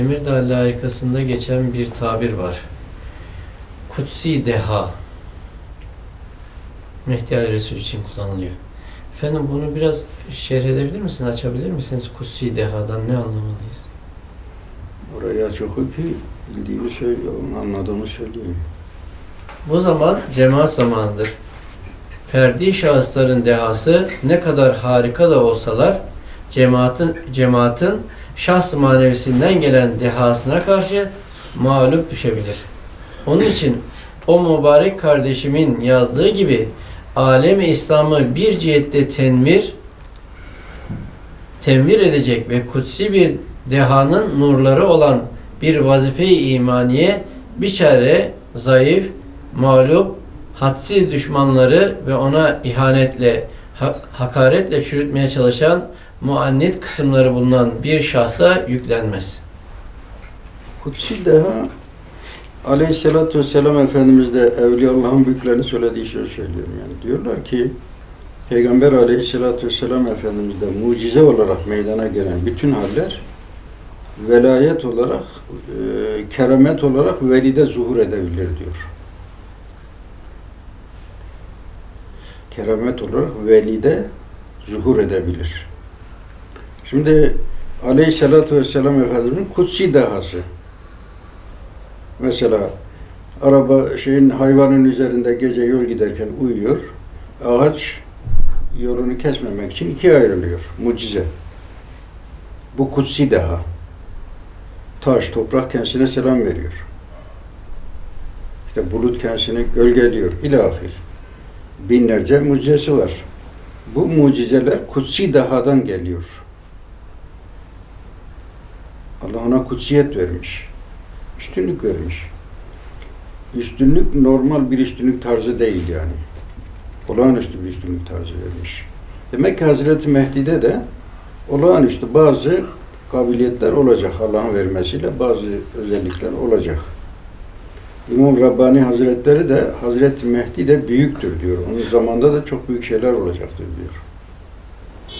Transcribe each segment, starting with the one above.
Emirdağ layıkasında geçen bir tabir var. Kutsi deha. Mehdi Ali Resul için kullanılıyor. Efendim bunu biraz şerh edebilir misiniz? Açabilir misiniz? Kutsi dehadan ne anlamalıyız? Oraya çok ki bildiğimi söylüyor, onu anladığımı söyleyeyim. Bu zaman cemaat zamanıdır. Ferdi şahısların dehası ne kadar harika da olsalar cemaatin cemaatin şahs manevisinden gelen dehasına karşı mağlup düşebilir. Onun için o mübarek kardeşimin yazdığı gibi alemi İslam'ı bir cihette tenvir tenvir edecek ve kutsi bir dehanın nurları olan bir vazife-i imaniye biçare, zayıf, mağlup, hadsiz düşmanları ve ona ihanetle, ha- hakaretle çürütmeye çalışan muannit kısımları bulunan bir şahsa yüklenmez. Kutsi Deha Aleyhisselatü Vesselam Efendimiz de Evliyaullah'ın büyüklerini söylediği şey söylüyorum yani. Diyorlar ki Peygamber Aleyhisselatü Vesselam Efendimiz de mucize olarak meydana gelen bütün haller velayet olarak, e, keramet olarak velide zuhur edebilir diyor. Keramet olarak velide zuhur edebilir. Şimdi Aleyhisselatü Vesselam Efendimiz'in kutsi dehası. Mesela araba şeyin hayvanın üzerinde gece yol giderken uyuyor. Ağaç yolunu kesmemek için ikiye ayrılıyor. Mucize. Bu kutsi deha. Taş, toprak kendisine selam veriyor. İşte bulut kendisini gölgeliyor. İlahir. Binlerce mucizesi var. Bu mucizeler kutsi dehadan geliyor. Allah ona kutsiyet vermiş. Üstünlük vermiş. Üstünlük normal bir üstünlük tarzı değil yani. Olağanüstü bir üstünlük tarzı vermiş. Demek ki Hazreti Mehdi'de de olağanüstü bazı kabiliyetler olacak Allah'ın vermesiyle bazı özellikler olacak. İmam Rabbani Hazretleri de Hazreti Mehdi de büyüktür diyor. Onun zamanında da çok büyük şeyler olacaktır diyor.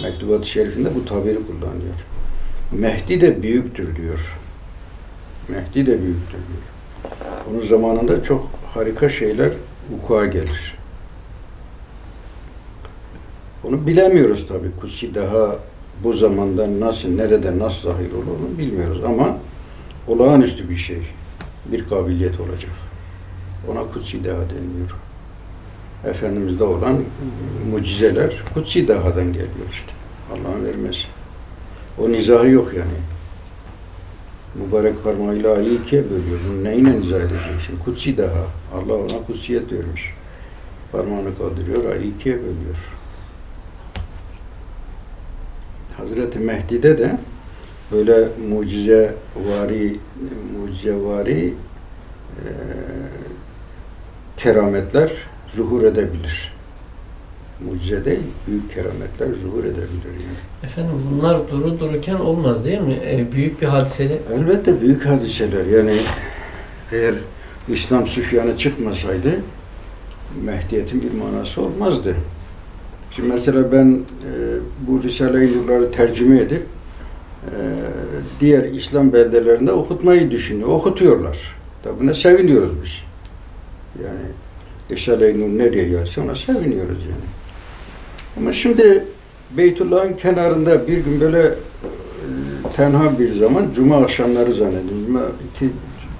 Mektubat-ı Şerif'inde bu tabiri kullanıyor. Mehdi de büyüktür diyor. Mehdi de büyüktür diyor. Onun zamanında çok harika şeyler vuku'a gelir. Onu bilemiyoruz tabi. Kutsi daha bu zamanda nasıl, nerede nasıl zahir olur onu bilmiyoruz ama olağanüstü bir şey, bir kabiliyet olacak. Ona kutsi daha deniliyor. Efendimiz'de olan mucizeler kutsi dahadan geliyor işte. Allah'ın vermesi. O nizahı yok yani. Mübarek parmağıyla ayı ikiye bölüyor. Bunu neyle izah edeceksin? Kutsi daha. Allah ona kutsiyet vermiş. Parmağını kaldırıyor, ayı ikiye bölüyor. Hazreti Mehdi'de de böyle mucize vari, mucize vari e, kerametler zuhur edebilir. Mucize değil, büyük kerametler zuhur edebilir yani. Efendim bunlar duru dururken olmaz değil mi? E, büyük bir hadisede Elbette büyük hadiseler. Yani eğer İslam Süfyan'a çıkmasaydı Mehdiyet'in bir manası olmazdı. Şimdi mesela ben e, bu Risale-i Nur'ları tercüme edip e, diğer İslam beldelerinde okutmayı düşünüyor. Okutuyorlar. Tabi buna seviniyoruz biz. Yani Risale-i Nur nereye gelse ona seviniyoruz yani. Ama şimdi Beytullah'ın kenarında bir gün böyle e, tenha bir zaman Cuma akşamları zannediyorum. Cuma iki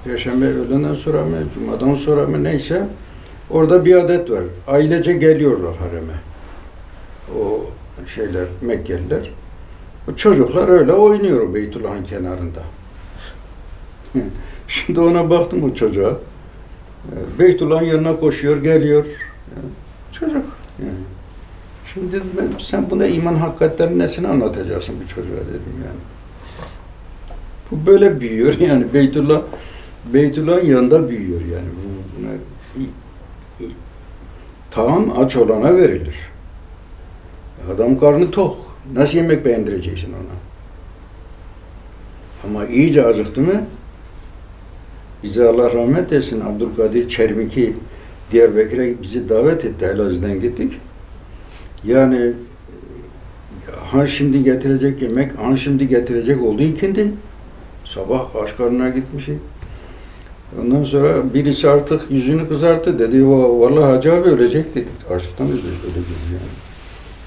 Perşembe öğleden sonra mı, Cuma'dan sonra mı neyse orada bir adet var. Ailece geliyorlar hareme. O şeyler, Mekkeliler. O çocuklar öyle oynuyor Beytullah'ın kenarında. Şimdi ona baktım o çocuğa. E, Beytullah'ın yanına koşuyor, geliyor. Yani çocuk. Şimdi ben, sen buna iman hakikatlerinin nesini anlatacaksın bu çocuğa dedim yani. Bu böyle büyüyor yani Beytullah Beytullah'ın yanında büyüyor yani. Bu, buna, Tam aç olana verilir. Adam karnı tok. Nasıl yemek beğendireceksin ona? Ama iyice acıktı mı bize Allah rahmet etsin Abdülkadir Çermiki Diyarbakır'a bizi davet etti. Elazığ'dan gittik. Yani ha şimdi getirecek yemek, ha şimdi getirecek oldu ikindi. Sabah aç karnına gitmişim. Ondan sonra birisi artık yüzünü kızarttı dedi. "Va- Vallahi Hacı abi ölecek dedi. Açlıktan ölecek yani.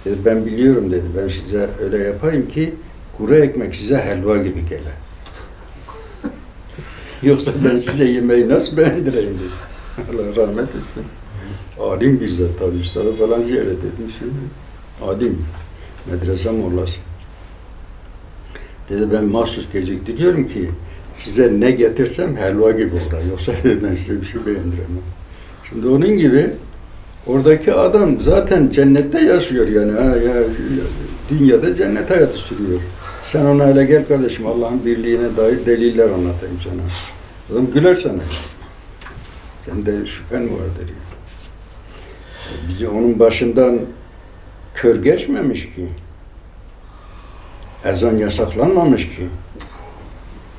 Dedi, ben biliyorum dedi. Ben size öyle yapayım ki kuru ekmek size helva gibi gele. Yoksa ben size yemeği nasıl beğendireyim dedi. Allah rahmet etsin. Alim bizzat tabi üstadı falan ziyaret etmiş. Alim. Medrese mollası. Dedi ben mahsus geciktiriyorum ki size ne getirsem helva gibi olur. Yoksa ben size bir şey beğendiremem. Şimdi onun gibi oradaki adam zaten cennette yaşıyor yani. Ha, ya, dünyada cennet hayatı sürüyor. Sen ona öyle gel kardeşim Allah'ın birliğine dair deliller anlatayım sana. Adam güler sana. Sende şüphen mi var dedi. Bizi onun başından kör geçmemiş ki. Ezan yasaklanmamış ki.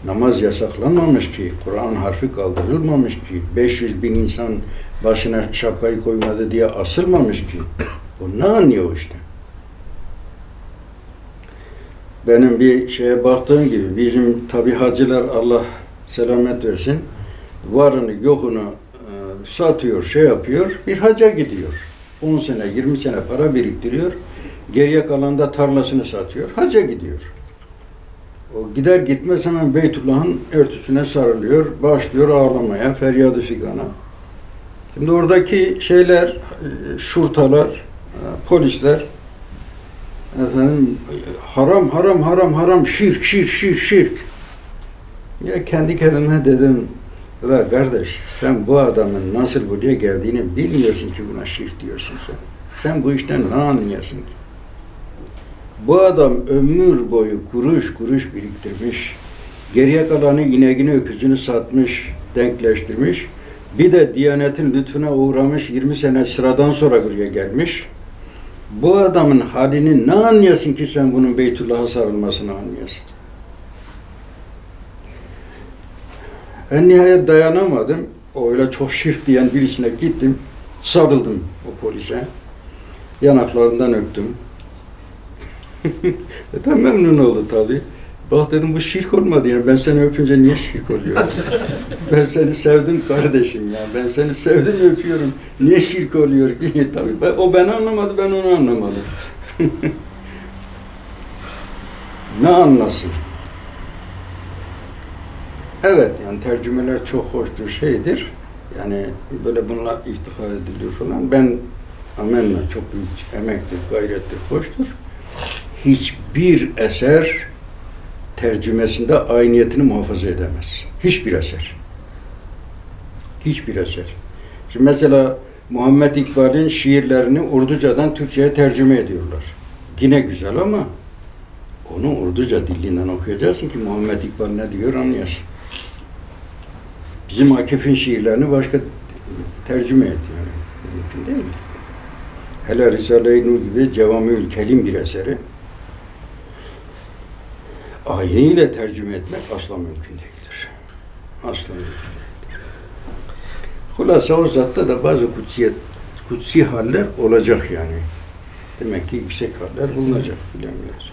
Namaz yasaklanmamış ki. Kur'an harfi kaldırılmamış ki. 500 bin insan başına şapkayı koymadı diye asılmamış ki. Bu ne anlıyor işte? Benim bir şeye baktığım gibi bizim tabi hacılar Allah selamet versin. Varını yokunu e, satıyor, şey yapıyor, bir haca gidiyor. 10 sene, 20 sene para biriktiriyor. Geriye kalan da tarlasını satıyor, haca gidiyor. O gider gitmez hemen Beytullah'ın örtüsüne sarılıyor, başlıyor ağlamaya, feryadı figana. Şimdi oradaki şeyler, e, şurtalar, e, polisler, efendim haram, haram, haram, haram, şirk, şirk, şirk, şirk. Ya kendi kendime dedim, la kardeş sen bu adamın nasıl buraya geldiğini bilmiyorsun ki buna şirk diyorsun sen. Sen bu işten ne anlıyorsun ki? Bu adam ömür boyu kuruş kuruş biriktirmiş. Geriye kalanı ineğini öküzünü satmış, denkleştirmiş. Bir de Diyanet'in lütfuna uğramış 20 sene sıradan sonra buraya gelmiş. Bu adamın halini ne anlıyorsun ki sen bunun Beytullah'a sarılmasını anlıyorsun? En nihayet dayanamadım. O öyle çok şirk diyen birisine gittim. Sarıldım o polise. Yanaklarından öptüm. e tabi memnun oldu tabi. Bak dedim bu şirk olmadı yani ben seni öpünce niye şirk oluyor? ben seni sevdim kardeşim ya. Ben seni sevdim öpüyorum. Niye şirk oluyor ki? tabi ben, o beni anlamadı ben onu anlamadım. ne anlasın? Evet yani tercümeler çok hoştur şeydir. Yani böyle bununla iftihar ediliyor falan. Ben amenna çok büyük emektir, gayrettir, hoştur. Hiçbir eser tercümesinde ayniyetini muhafaza edemez. Hiçbir eser. Hiçbir eser. Şimdi mesela Muhammed İkbal'in şiirlerini Urducadan Türkçe'ye tercüme ediyorlar. Yine güzel ama onu Urduca dilinden okuyacaksın ki Muhammed İkbal ne diyor anlayasın. Bizim Akif'in şiirlerini başka tercüme et yani. Mümkün değil. Hele Risale-i Nur gibi Cevamiül Kelim bir eseri ayniyle tercüme etmek asla mümkün değildir. Asla mümkün değildir. Hulasa o zatta da bazı kutsiyet, kutsi haller olacak yani. Demek ki yüksek haller bulunacak, bilemiyoruz.